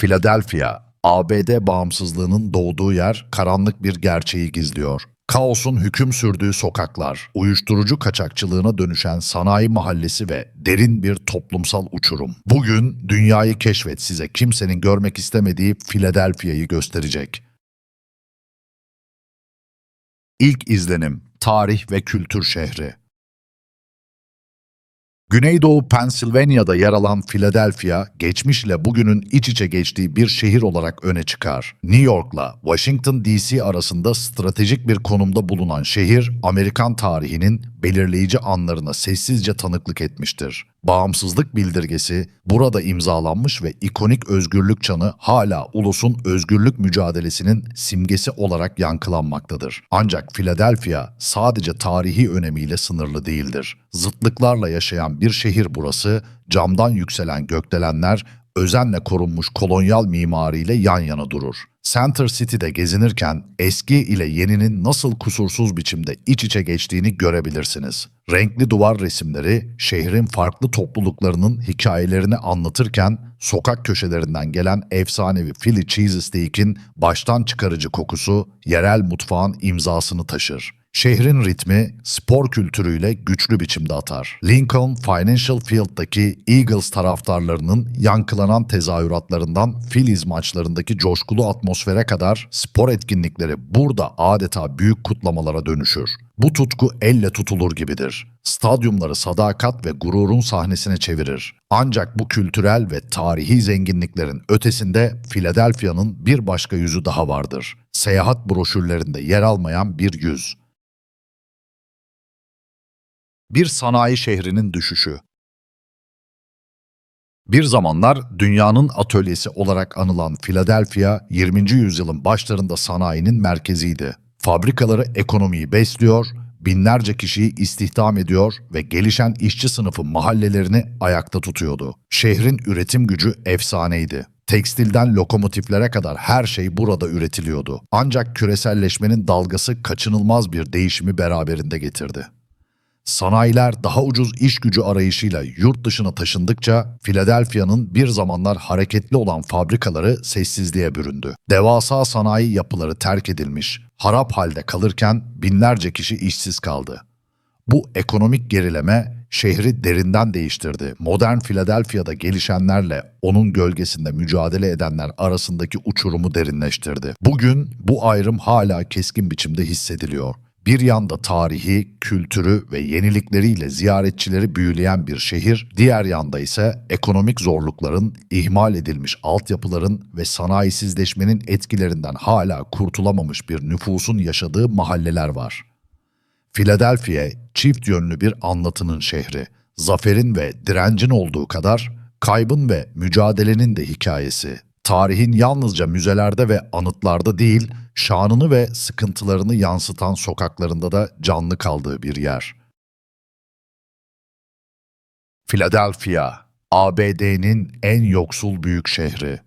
Philadelphia, ABD bağımsızlığının doğduğu yer karanlık bir gerçeği gizliyor. Kaosun hüküm sürdüğü sokaklar, uyuşturucu kaçakçılığına dönüşen sanayi mahallesi ve derin bir toplumsal uçurum. Bugün dünyayı keşfet size kimsenin görmek istemediği Philadelphia'yı gösterecek. İlk izlenim, tarih ve kültür şehri. Güneydoğu Pennsylvania'da yer alan Philadelphia, geçmiş ile bugünün iç içe geçtiği bir şehir olarak öne çıkar. New York'la Washington DC arasında stratejik bir konumda bulunan şehir, Amerikan tarihinin belirleyici anlarına sessizce tanıklık etmiştir. Bağımsızlık bildirgesi burada imzalanmış ve ikonik özgürlük çanı hala ulusun özgürlük mücadelesinin simgesi olarak yankılanmaktadır. Ancak Philadelphia sadece tarihi önemiyle sınırlı değildir. Zıtlıklarla yaşayan bir şehir burası, camdan yükselen gökdelenler özenle korunmuş kolonyal mimariyle yan yana durur. Center City'de gezinirken eski ile yeninin nasıl kusursuz biçimde iç içe geçtiğini görebilirsiniz. Renkli duvar resimleri şehrin farklı topluluklarının hikayelerini anlatırken sokak köşelerinden gelen efsanevi Philly cheesesteak'in baştan çıkarıcı kokusu yerel mutfağın imzasını taşır. Şehrin ritmi spor kültürüyle güçlü biçimde atar. Lincoln Financial Field'daki Eagles taraftarlarının yankılanan tezahüratlarından Phillies maçlarındaki coşkulu atmosfere kadar spor etkinlikleri burada adeta büyük kutlamalara dönüşür. Bu tutku elle tutulur gibidir. Stadyumları sadakat ve gururun sahnesine çevirir. Ancak bu kültürel ve tarihi zenginliklerin ötesinde Philadelphia'nın bir başka yüzü daha vardır. Seyahat broşürlerinde yer almayan bir yüz. Bir sanayi şehrinin düşüşü. Bir zamanlar dünyanın atölyesi olarak anılan Philadelphia, 20. yüzyılın başlarında sanayinin merkeziydi. Fabrikaları ekonomiyi besliyor, binlerce kişiyi istihdam ediyor ve gelişen işçi sınıfı mahallelerini ayakta tutuyordu. Şehrin üretim gücü efsaneydi. Tekstilden lokomotiflere kadar her şey burada üretiliyordu. Ancak küreselleşmenin dalgası kaçınılmaz bir değişimi beraberinde getirdi. Sanayiler daha ucuz iş gücü arayışıyla yurt dışına taşındıkça Philadelphia'nın bir zamanlar hareketli olan fabrikaları sessizliğe büründü. Devasa sanayi yapıları terk edilmiş, harap halde kalırken binlerce kişi işsiz kaldı. Bu ekonomik gerileme şehri derinden değiştirdi. Modern Philadelphia'da gelişenlerle onun gölgesinde mücadele edenler arasındaki uçurumu derinleştirdi. Bugün bu ayrım hala keskin biçimde hissediliyor. Bir yanda tarihi, kültürü ve yenilikleriyle ziyaretçileri büyüleyen bir şehir, diğer yanda ise ekonomik zorlukların, ihmal edilmiş altyapıların ve sanayisizleşmenin etkilerinden hala kurtulamamış bir nüfusun yaşadığı mahalleler var. Philadelphia çift yönlü bir anlatının şehri. Zaferin ve direncin olduğu kadar kaybın ve mücadelenin de hikayesi. Tarihin yalnızca müzelerde ve anıtlarda değil, şanını ve sıkıntılarını yansıtan sokaklarında da canlı kaldığı bir yer. Philadelphia, ABD'nin en yoksul büyük şehri.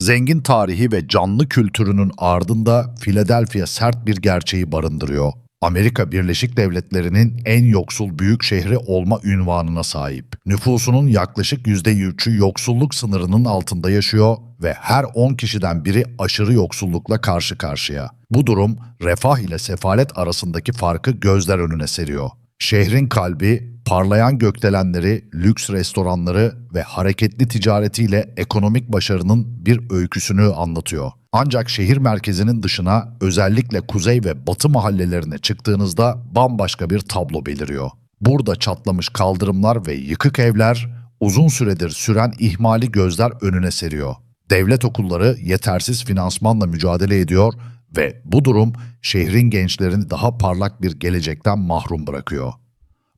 Zengin tarihi ve canlı kültürünün ardında Philadelphia sert bir gerçeği barındırıyor. Amerika Birleşik Devletleri'nin en yoksul büyük şehri olma ünvanına sahip. Nüfusunun yaklaşık %3'ü yoksulluk sınırının altında yaşıyor ve her 10 kişiden biri aşırı yoksullukla karşı karşıya. Bu durum refah ile sefalet arasındaki farkı gözler önüne seriyor. Şehrin kalbi parlayan gökdelenleri, lüks restoranları ve hareketli ticaretiyle ekonomik başarının bir öyküsünü anlatıyor. Ancak şehir merkezinin dışına özellikle kuzey ve batı mahallelerine çıktığınızda bambaşka bir tablo beliriyor. Burada çatlamış kaldırımlar ve yıkık evler uzun süredir süren ihmali gözler önüne seriyor. Devlet okulları yetersiz finansmanla mücadele ediyor ve bu durum şehrin gençlerini daha parlak bir gelecekten mahrum bırakıyor.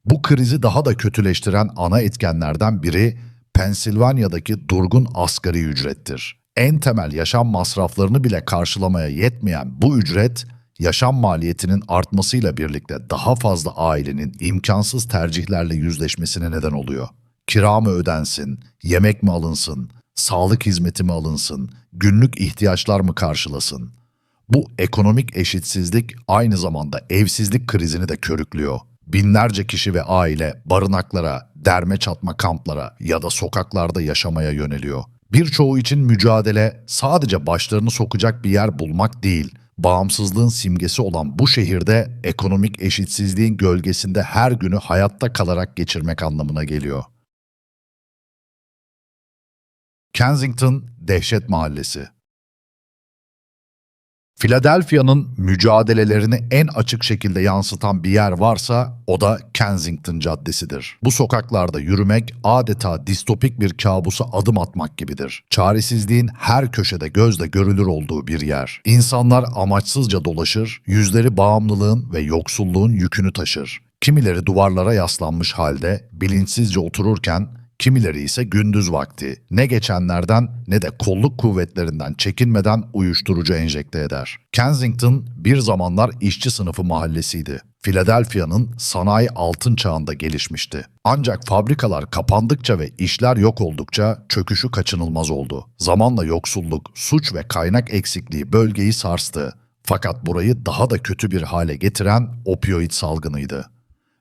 Bu krizi daha da kötüleştiren ana etkenlerden biri Pensilvanya'daki durgun asgari ücrettir. En temel yaşam masraflarını bile karşılamaya yetmeyen bu ücret, yaşam maliyetinin artmasıyla birlikte daha fazla ailenin imkansız tercihlerle yüzleşmesine neden oluyor. Kira mı ödensin, yemek mi alınsın, sağlık hizmeti mi alınsın, günlük ihtiyaçlar mı karşılasın? Bu ekonomik eşitsizlik aynı zamanda evsizlik krizini de körüklüyor. Binlerce kişi ve aile barınaklara, derme çatma kamplara ya da sokaklarda yaşamaya yöneliyor. Birçoğu için mücadele sadece başlarını sokacak bir yer bulmak değil, bağımsızlığın simgesi olan bu şehirde ekonomik eşitsizliğin gölgesinde her günü hayatta kalarak geçirmek anlamına geliyor. Kensington Dehşet Mahallesi Philadelphia'nın mücadelelerini en açık şekilde yansıtan bir yer varsa o da Kensington Caddesi'dir. Bu sokaklarda yürümek adeta distopik bir kabusa adım atmak gibidir. Çaresizliğin her köşede gözle görülür olduğu bir yer. İnsanlar amaçsızca dolaşır, yüzleri bağımlılığın ve yoksulluğun yükünü taşır. Kimileri duvarlara yaslanmış halde bilinçsizce otururken Kimileri ise gündüz vakti ne geçenlerden ne de kolluk kuvvetlerinden çekinmeden uyuşturucu enjekte eder. Kensington bir zamanlar işçi sınıfı mahallesiydi. Philadelphia'nın sanayi altın çağında gelişmişti. Ancak fabrikalar kapandıkça ve işler yok oldukça çöküşü kaçınılmaz oldu. Zamanla yoksulluk, suç ve kaynak eksikliği bölgeyi sarstı. Fakat burayı daha da kötü bir hale getiren opioid salgınıydı.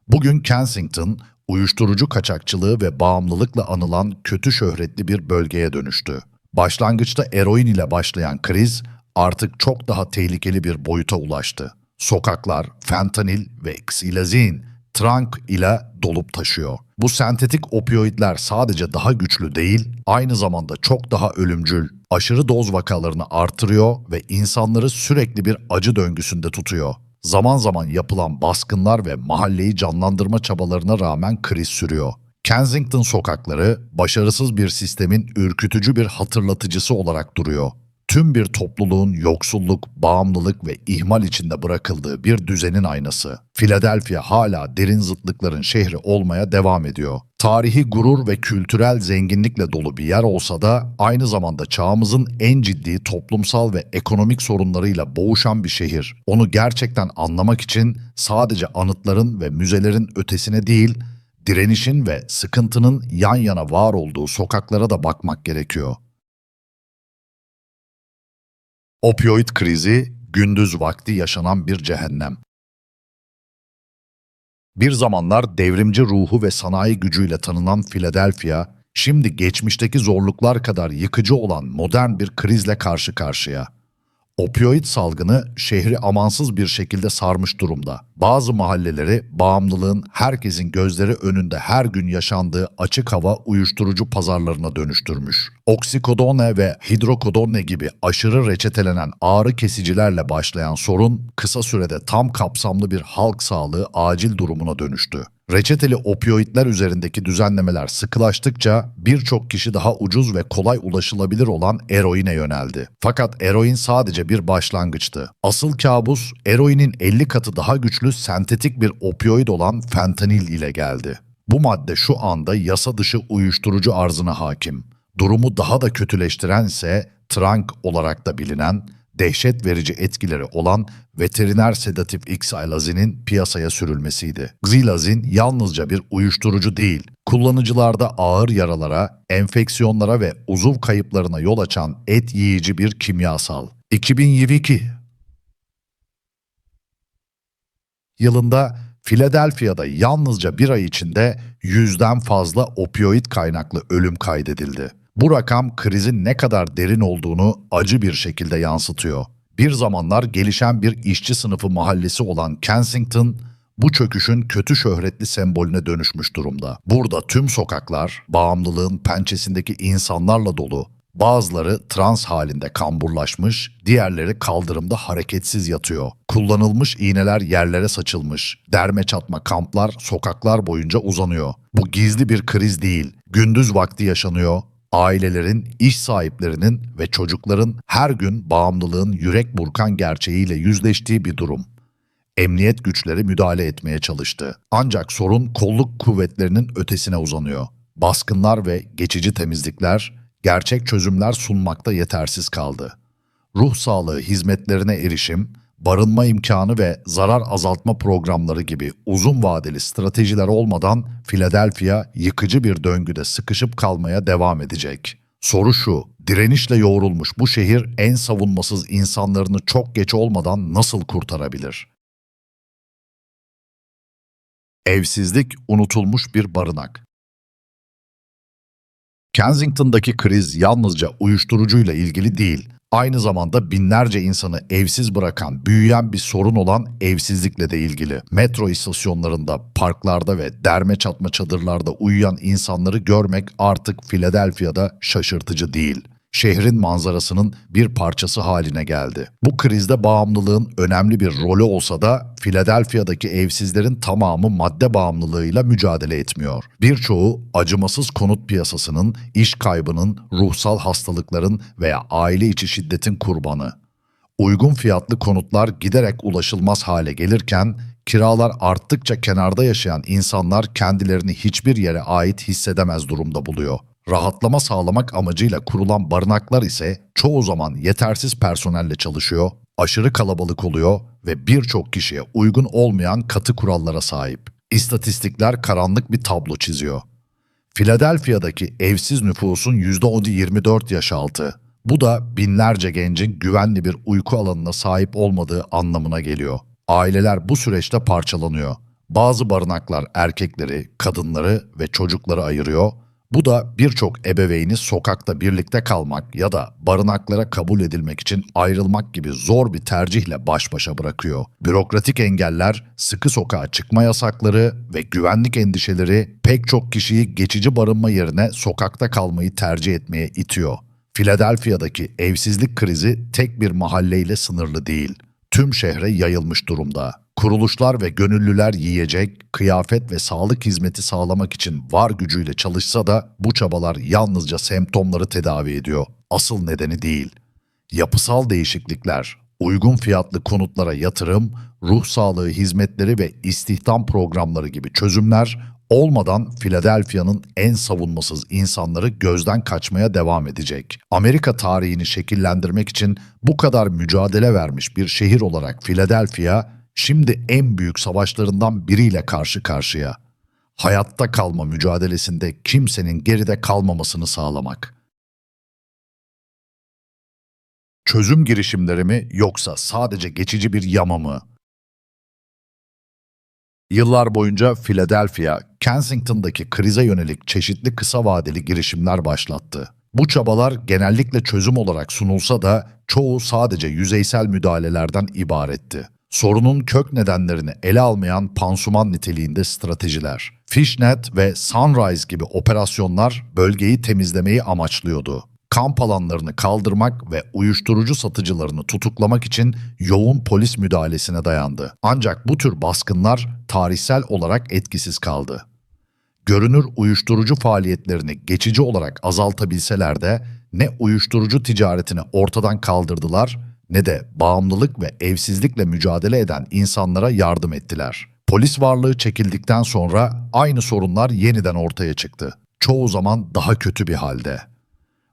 Bugün Kensington, uyuşturucu kaçakçılığı ve bağımlılıkla anılan kötü şöhretli bir bölgeye dönüştü. Başlangıçta eroin ile başlayan kriz artık çok daha tehlikeli bir boyuta ulaştı. Sokaklar fentanil ve xilazin, trank ile dolup taşıyor. Bu sentetik opioidler sadece daha güçlü değil, aynı zamanda çok daha ölümcül, aşırı doz vakalarını artırıyor ve insanları sürekli bir acı döngüsünde tutuyor. Zaman zaman yapılan baskınlar ve mahalleyi canlandırma çabalarına rağmen kriz sürüyor. Kensington sokakları başarısız bir sistemin ürkütücü bir hatırlatıcısı olarak duruyor. Tüm bir topluluğun yoksulluk, bağımlılık ve ihmal içinde bırakıldığı bir düzenin aynası. Philadelphia hala derin zıtlıkların şehri olmaya devam ediyor. Tarihi gurur ve kültürel zenginlikle dolu bir yer olsa da aynı zamanda çağımızın en ciddi toplumsal ve ekonomik sorunlarıyla boğuşan bir şehir. Onu gerçekten anlamak için sadece anıtların ve müzelerin ötesine değil, direnişin ve sıkıntının yan yana var olduğu sokaklara da bakmak gerekiyor. Opioid krizi gündüz vakti yaşanan bir cehennem. Bir zamanlar devrimci ruhu ve sanayi gücüyle tanınan Philadelphia, şimdi geçmişteki zorluklar kadar yıkıcı olan modern bir krizle karşı karşıya. Opioid salgını şehri amansız bir şekilde sarmış durumda. Bazı mahalleleri bağımlılığın herkesin gözleri önünde her gün yaşandığı açık hava uyuşturucu pazarlarına dönüştürmüş. Oksikodone ve hidrokodone gibi aşırı reçetelenen ağrı kesicilerle başlayan sorun kısa sürede tam kapsamlı bir halk sağlığı acil durumuna dönüştü. Reçeteli opioidler üzerindeki düzenlemeler sıkılaştıkça birçok kişi daha ucuz ve kolay ulaşılabilir olan eroine yöneldi. Fakat eroin sadece bir başlangıçtı. Asıl kabus eroinin 50 katı daha güçlü sentetik bir opioid olan fentanil ile geldi. Bu madde şu anda yasa dışı uyuşturucu arzına hakim. Durumu daha da kötüleştiren ise trank olarak da bilinen dehşet verici etkileri olan veteriner sedatif Xilazinin piyasaya sürülmesiydi. Xilazin yalnızca bir uyuşturucu değil, kullanıcılarda ağır yaralara, enfeksiyonlara ve uzuv kayıplarına yol açan et yiyici bir kimyasal. 2022 yılında Philadelphia'da yalnızca bir ay içinde yüzden fazla opioid kaynaklı ölüm kaydedildi. Bu rakam krizin ne kadar derin olduğunu acı bir şekilde yansıtıyor. Bir zamanlar gelişen bir işçi sınıfı mahallesi olan Kensington, bu çöküşün kötü şöhretli sembolüne dönüşmüş durumda. Burada tüm sokaklar bağımlılığın pençesindeki insanlarla dolu. Bazıları trans halinde kamburlaşmış, diğerleri kaldırımda hareketsiz yatıyor. Kullanılmış iğneler yerlere saçılmış. Derme çatma kamplar sokaklar boyunca uzanıyor. Bu gizli bir kriz değil. Gündüz vakti yaşanıyor, ailelerin, iş sahiplerinin ve çocukların her gün bağımlılığın yürek burkan gerçeğiyle yüzleştiği bir durum. Emniyet güçleri müdahale etmeye çalıştı. Ancak sorun kolluk kuvvetlerinin ötesine uzanıyor. Baskınlar ve geçici temizlikler, gerçek çözümler sunmakta yetersiz kaldı. Ruh sağlığı hizmetlerine erişim, barınma imkanı ve zarar azaltma programları gibi uzun vadeli stratejiler olmadan Philadelphia yıkıcı bir döngüde sıkışıp kalmaya devam edecek. Soru şu, direnişle yoğrulmuş bu şehir en savunmasız insanlarını çok geç olmadan nasıl kurtarabilir? Evsizlik unutulmuş bir barınak. Kensington'daki kriz yalnızca uyuşturucuyla ilgili değil, aynı zamanda binlerce insanı evsiz bırakan, büyüyen bir sorun olan evsizlikle de ilgili. Metro istasyonlarında, parklarda ve derme çatma çadırlarda uyuyan insanları görmek artık Philadelphia'da şaşırtıcı değil şehrin manzarasının bir parçası haline geldi. Bu krizde bağımlılığın önemli bir rolü olsa da Philadelphia'daki evsizlerin tamamı madde bağımlılığıyla mücadele etmiyor. Birçoğu acımasız konut piyasasının, iş kaybının, ruhsal hastalıkların veya aile içi şiddetin kurbanı. Uygun fiyatlı konutlar giderek ulaşılmaz hale gelirken kiralar arttıkça kenarda yaşayan insanlar kendilerini hiçbir yere ait hissedemez durumda buluyor. Rahatlama sağlamak amacıyla kurulan barınaklar ise çoğu zaman yetersiz personelle çalışıyor, aşırı kalabalık oluyor ve birçok kişiye uygun olmayan katı kurallara sahip. İstatistikler karanlık bir tablo çiziyor. Philadelphia'daki evsiz nüfusun %10'u 24 yaş altı. Bu da binlerce gencin güvenli bir uyku alanına sahip olmadığı anlamına geliyor. Aileler bu süreçte parçalanıyor. Bazı barınaklar erkekleri, kadınları ve çocukları ayırıyor, bu da birçok ebeveyni sokakta birlikte kalmak ya da barınaklara kabul edilmek için ayrılmak gibi zor bir tercihle baş başa bırakıyor. Bürokratik engeller, sıkı sokağa çıkma yasakları ve güvenlik endişeleri pek çok kişiyi geçici barınma yerine sokakta kalmayı tercih etmeye itiyor. Philadelphia'daki evsizlik krizi tek bir mahalleyle sınırlı değil. Tüm şehre yayılmış durumda. Kuruluşlar ve gönüllüler yiyecek, kıyafet ve sağlık hizmeti sağlamak için var gücüyle çalışsa da bu çabalar yalnızca semptomları tedavi ediyor. Asıl nedeni değil. Yapısal değişiklikler, uygun fiyatlı konutlara yatırım, ruh sağlığı hizmetleri ve istihdam programları gibi çözümler olmadan Philadelphia'nın en savunmasız insanları gözden kaçmaya devam edecek. Amerika tarihini şekillendirmek için bu kadar mücadele vermiş bir şehir olarak Philadelphia şimdi en büyük savaşlarından biriyle karşı karşıya. Hayatta kalma mücadelesinde kimsenin geride kalmamasını sağlamak. Çözüm girişimleri mi yoksa sadece geçici bir yama mı? Yıllar boyunca Philadelphia, Kensington'daki krize yönelik çeşitli kısa vadeli girişimler başlattı. Bu çabalar genellikle çözüm olarak sunulsa da çoğu sadece yüzeysel müdahalelerden ibaretti sorunun kök nedenlerini ele almayan pansuman niteliğinde stratejiler. Fishnet ve Sunrise gibi operasyonlar bölgeyi temizlemeyi amaçlıyordu. Kamp alanlarını kaldırmak ve uyuşturucu satıcılarını tutuklamak için yoğun polis müdahalesine dayandı. Ancak bu tür baskınlar tarihsel olarak etkisiz kaldı. Görünür uyuşturucu faaliyetlerini geçici olarak azaltabilseler de ne uyuşturucu ticaretini ortadan kaldırdılar ne de bağımlılık ve evsizlikle mücadele eden insanlara yardım ettiler. Polis varlığı çekildikten sonra aynı sorunlar yeniden ortaya çıktı. Çoğu zaman daha kötü bir halde.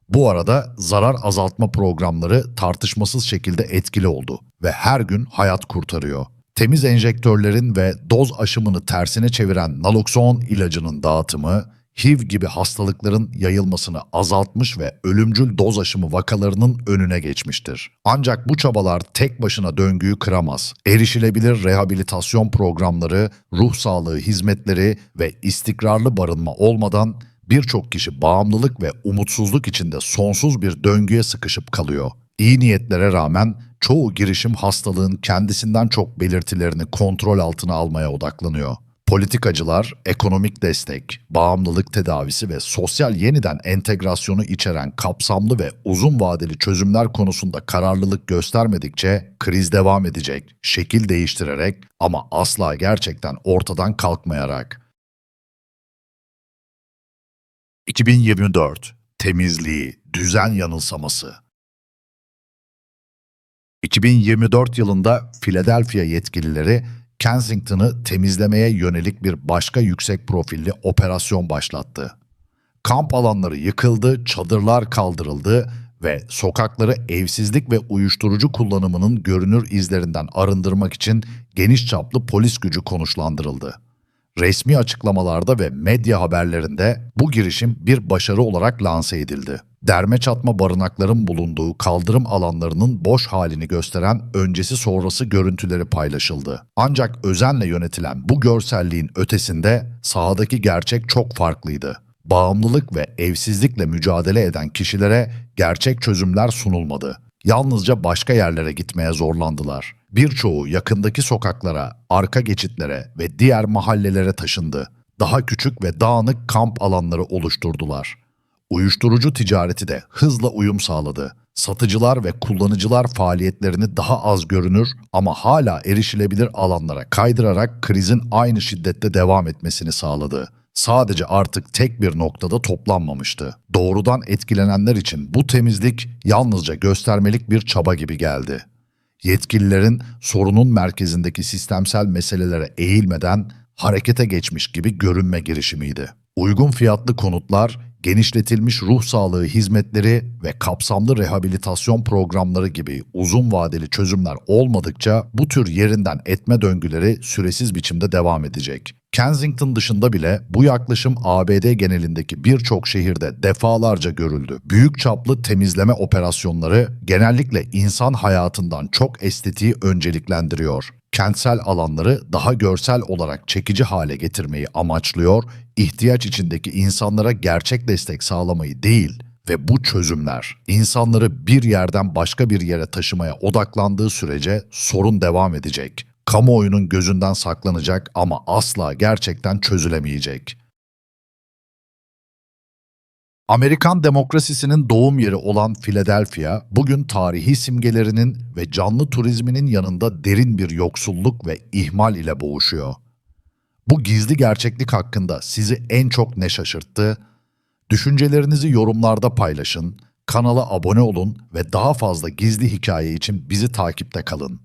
Bu arada zarar azaltma programları tartışmasız şekilde etkili oldu ve her gün hayat kurtarıyor. Temiz enjektörlerin ve doz aşımını tersine çeviren naloxon ilacının dağıtımı, HIV gibi hastalıkların yayılmasını azaltmış ve ölümcül doz aşımı vakalarının önüne geçmiştir. Ancak bu çabalar tek başına döngüyü kıramaz. Erişilebilir rehabilitasyon programları, ruh sağlığı hizmetleri ve istikrarlı barınma olmadan birçok kişi bağımlılık ve umutsuzluk içinde sonsuz bir döngüye sıkışıp kalıyor. İyi niyetlere rağmen çoğu girişim hastalığın kendisinden çok belirtilerini kontrol altına almaya odaklanıyor. Politikacılar ekonomik destek, bağımlılık tedavisi ve sosyal yeniden entegrasyonu içeren kapsamlı ve uzun vadeli çözümler konusunda kararlılık göstermedikçe kriz devam edecek, şekil değiştirerek ama asla gerçekten ortadan kalkmayarak. 2024 Temizliği, düzen yanılsaması 2024 yılında Philadelphia yetkilileri Kensington'ı temizlemeye yönelik bir başka yüksek profilli operasyon başlattı. Kamp alanları yıkıldı, çadırlar kaldırıldı ve sokakları evsizlik ve uyuşturucu kullanımının görünür izlerinden arındırmak için geniş çaplı polis gücü konuşlandırıldı. Resmi açıklamalarda ve medya haberlerinde bu girişim bir başarı olarak lanse edildi. Derme çatma barınakların bulunduğu kaldırım alanlarının boş halini gösteren öncesi sonrası görüntüleri paylaşıldı. Ancak özenle yönetilen bu görselliğin ötesinde sahadaki gerçek çok farklıydı. Bağımlılık ve evsizlikle mücadele eden kişilere gerçek çözümler sunulmadı. Yalnızca başka yerlere gitmeye zorlandılar. Birçoğu yakındaki sokaklara, arka geçitlere ve diğer mahallelere taşındı. Daha küçük ve dağınık kamp alanları oluşturdular. Uyuşturucu ticareti de hızla uyum sağladı. Satıcılar ve kullanıcılar faaliyetlerini daha az görünür ama hala erişilebilir alanlara kaydırarak krizin aynı şiddette devam etmesini sağladı. Sadece artık tek bir noktada toplanmamıştı. Doğrudan etkilenenler için bu temizlik yalnızca göstermelik bir çaba gibi geldi. Yetkililerin sorunun merkezindeki sistemsel meselelere eğilmeden harekete geçmiş gibi görünme girişimiydi. Uygun fiyatlı konutlar, genişletilmiş ruh sağlığı hizmetleri ve kapsamlı rehabilitasyon programları gibi uzun vadeli çözümler olmadıkça bu tür yerinden etme döngüleri süresiz biçimde devam edecek. Kensington dışında bile bu yaklaşım ABD genelindeki birçok şehirde defalarca görüldü. Büyük çaplı temizleme operasyonları genellikle insan hayatından çok estetiği önceliklendiriyor. Kentsel alanları daha görsel olarak çekici hale getirmeyi amaçlıyor, ihtiyaç içindeki insanlara gerçek destek sağlamayı değil ve bu çözümler insanları bir yerden başka bir yere taşımaya odaklandığı sürece sorun devam edecek. Kamuoyunun gözünden saklanacak ama asla gerçekten çözülemeyecek. Amerikan demokrasisinin doğum yeri olan Philadelphia, bugün tarihi simgelerinin ve canlı turizminin yanında derin bir yoksulluk ve ihmal ile boğuşuyor. Bu gizli gerçeklik hakkında sizi en çok ne şaşırttı? Düşüncelerinizi yorumlarda paylaşın, kanala abone olun ve daha fazla gizli hikaye için bizi takipte kalın.